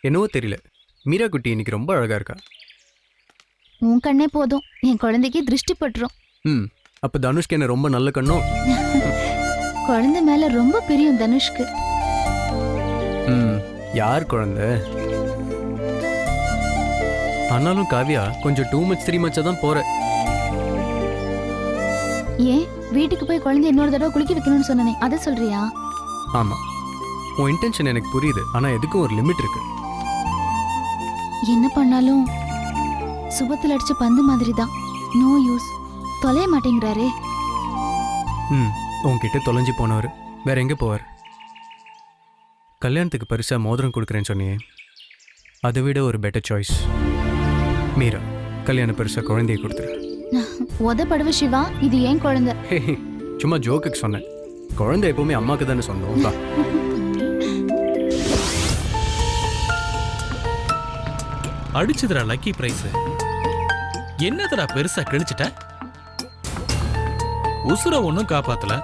என்னவோ தெரியல. மீரா குட்டி இன்னைக்கு ரொம்ப அழகா இருக்கா? உன் கண்ணே போதும். என் குழந்தைக்கு திருஷ்டி பட்டுரும். ம் அப்ப தனுஷ்க்கு என்ன ரொம்ப நல்ல கண்ணோ? குழந்தை மேல ரொம்ப பிரியம் தனுஷ்க்கு. ம் யார் குழந்தை? ஆனாலும் காவியா கொஞ்சம் டூ மச் த்ரீ மச்சா தான் போற. ஏன்? வீட்டுக்கு போய் குழந்தை இன்னொரு தடவை குளிக்க வைக்கணும்னு சொன்னனே அதை சொல்றியா? ஆமா. உன் இன்டென்ஷன் எனக்கு புரியுது ஆனா எதுக்கும் ஒரு லிமிட் இருக்கு. என்ன பண்ணாலும் சுபத்தில் அடிச்ச பந்து மாதிரி தான் நோ யூஸ் தொலைய மாட்டேங்கிறாரே. ம் உன்கிட்ட தொலைஞ்சு போனவர். வேற எங்க போவார்? கல்யாணத்துக்கு பரிசா மோதிரம் கொடுக்குறேன்னு சொன்னியே. அதை விட ஒரு பெட்டர் சாய்ஸ் மீரா கல்யாண பரிசா குழந்தைய கொடுத்துரு. உதப்படுவ சிவா இது ஏன் குழந்தை? சும்மா ஜோக்குக்கு சொன்னேன். குழந்தை எப்பவுமே அம்மாக்கு தானே சொந்தம் அடிச்சதுடா லக்கி பிரைஸ் என்னதுடா பெருசா கிழிச்சிட்ட? உசுர ஒன்றும் காப்பாத்தல.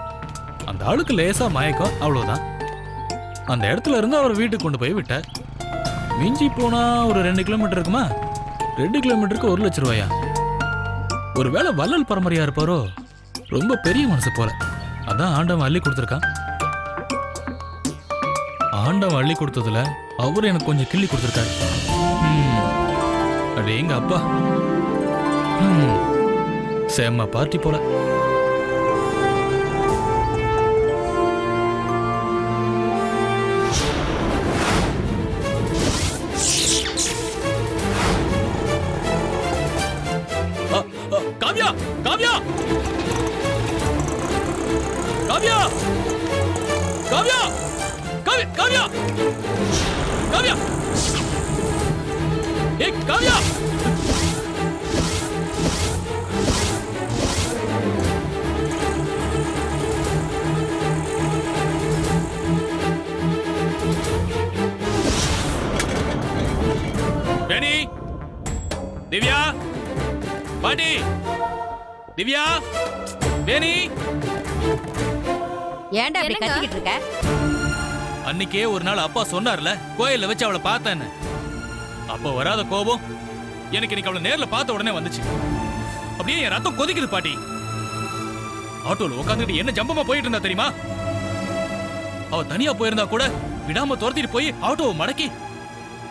அந்த ஆளுக்கு லேசா மயக்கம் அவ்வளவுதான். அந்த இடத்துல இருந்து அவரை வீட்டுக்கு கொண்டு போய் விட்ட. மிஞ்சி போனா ஒரு ரெண்டு கிலோமீட்டர் இருக்குமா? ரெண்டு கிலோமீட்டருக்கு ஒரு லட்ச ரூபாயா? ஒருவேளை வள்ளல் பரம்பரையா இருப்பாரோ? ரொம்ப பெரிய மனசு போல. அதான் ஆண்டவன் அள்ளி கொடுத்துருக்கான். ஆண்டவன் அள்ளி கொடுத்ததுல அவரு எனக்கு கொஞ்சம் கிள்ளி கொடுத்துருக்காரு. ம். அடே எங்க அப்பா ம். செம்ம பார்ட்டி போல காவியா காவியா காவியா காவியா காவியா காவ்யா காவ்யா ஏய் காவ்யா வேணி திவ்யா பாட்டி திவ்யா வேணி ஏன்டா அப்படி கத்திக்கிட்டு இருக்க? அன்னைக்கே ஒரு நாள் அப்பா சொன்னார்ல கோயில்ல வச்சு அவளை பார்த்தேன்னு. அப்போ வராத கோபம் எனக்கு இன்னைக்கு அவளை நேர்ல பார்த்த உடனே வந்துச்சு. அப்படியே என் ரத்தம் கொதிக்குது பாட்டி. ஆட்டோல உட்காந்துட்டு என்ன ஜம்பமா போயிட்டு இருந்தா தெரியுமா? அவ தனியா போயிருந்தா கூட விடாம துரத்திட்டு போய் ஆட்டோவை மடக்கி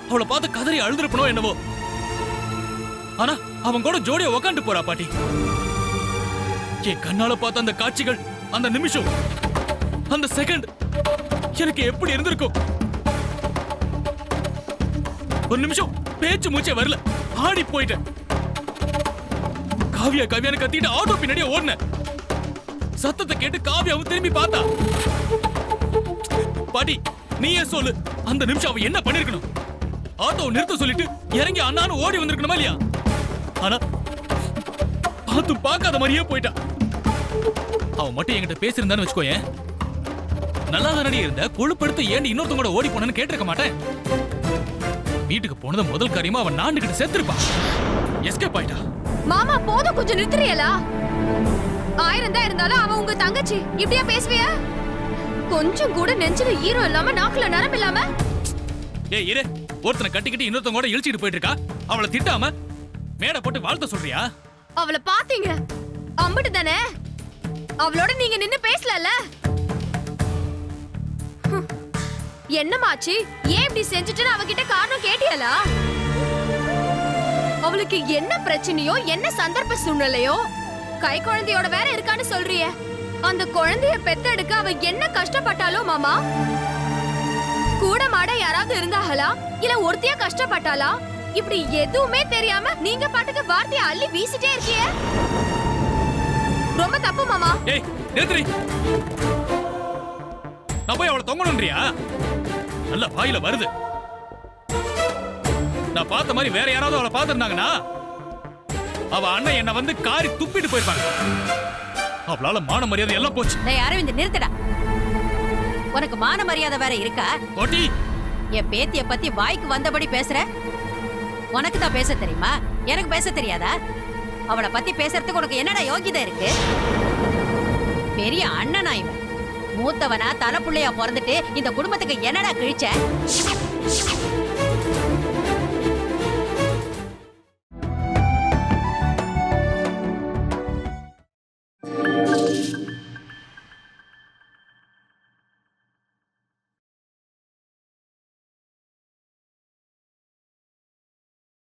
அவளை பார்த்து கதறி அழுதுருப்பனோ என்னவோ. ஆனா அவன் கூட ஜோடியா உக்காந்து போறா பாட்டி. என் கண்ணால பார்த்த அந்த காட்சிகள் அந்த நிமிஷம் அந்த செகண்ட் எனக்கு எப்படி இருந்திருக்கும்? ஒரு நிமிஷம் பேச்சு மூச்சே வரல. ஆடி போயிட்டேன். காவியா காவியான்னு கத்திட்டு ஆட்டோ பின்னாடியே ஓடினேன். சத்தத்தை கேட்டு காவியாவும் திரும்பி பார்த்தா. பாட்டி நீயே சொல்லு அந்த நிமிஷம் அவ என்ன பண்ணிருக்கணும்? ஆட்டோ நிறுத்த சொல்லிட்டு இறங்கி அண்ணான்னு ஓடி வந்திருக்கணுமா இல்லையா? ஆனா பார்த்து பார்க்காத மாதிரியே போயிட்டா. அவ மட்டும் என்கிட்ட பேசியிருந்தான்னு வச்சுக்கோயேன். நல்லா தானடி இருந்த கொழுப்படுத்து ஏன் இன்னொருத்தவங்க கூட ஓடி போனேன்னு கேட்டிருக்க மாட்டேன். வீட்டுக்கு போனது முதல் காரியமா அவன் நாண்டுகிட்டு செத்துருப்பான். எஸ்கேப் ஆயிட்டா. மாமா போதும் கொஞ்சம் நிறுத்துறியலா? ஆயிரம் தான் இருந்தாலும் அவ உங்க தங்கச்சி. இப்படியா பேசுவிய? கொஞ்சம் கூட நெஞ்சில ஈரம் இல்லாம நாக்குல நரம் இல்லாம. ஏய் இரு. ஒருத்தனை கட்டிக்கிட்டு இன்னொருத்தங்க கூட இழுச்சிட்டு போயிட்டு இருக்கா அவளை திட்டாம மேடை போட்டு வாழ்த்த சொல்றியா? அவளை பாத்தீங்க அம்பிட்டு தானே? அவளோட நீங்க நின்னு பேசலல்ல என்னமாச்சு? ஏன் இப்படி செஞ்சுட்டுன்னு அவகிட்ட காரணம் கேட்டியலா? அவளுக்கு என்ன பிரச்சனையோ என்ன சந்தர்ப்ப சூழ்நிலையோ? கை குழந்தையோட வேற இருக்கான்னு சொல்றிய. அந்த குழந்தைய பெத்தெடுக்க அவ என்ன கஷ்டப்பட்டாலோ மாமா? கூட மாட யாராவது இருந்தாங்களா இல்ல ஒருத்தியா கஷ்டப்பட்டாளா? இப்படி எதுவுமே தெரியாம நீங்க பாட்டுக்கு வார்த்தையை அள்ளி வீசிட்டே இருக்கிய? ரொம்ப தப்பு மாமா. ஏய் நிறுத்துறி நான் போய் அவளை தொங்கணும்ன்றியா? நல்ல வாயில வருது. நான் பார்த்த மாதிரி வேற யாராவது அவளை பார்த்திருந்தாங்கன்னா அவ அண்ணன் என்ன வந்து காரி துப்பிட்டு போயிருப்பாங்க. அவளால மான மரியாதை எல்லாம் போச்சு. டேய் அரவிந்த் நிறுத்தடா. உனக்கு மான மரியாதை வேற இருக்கா? கோட்டி என் பேத்திய பத்தி வாய்க்கு வந்தபடி பேசுற? உனக்கு தான் பேச தெரியுமா? எனக்கு பேச தெரியாதா? அவளை பத்தி பேசுறதுக்கு உனக்கு என்னடா யோகிதை இருக்கு? பெரிய அண்ணனா இவன். மூத்தவனா தலை புள்ளையா பிறந்துட்டு இந்த குடும்பத்துக்கு என்னடா கிழிச்ச?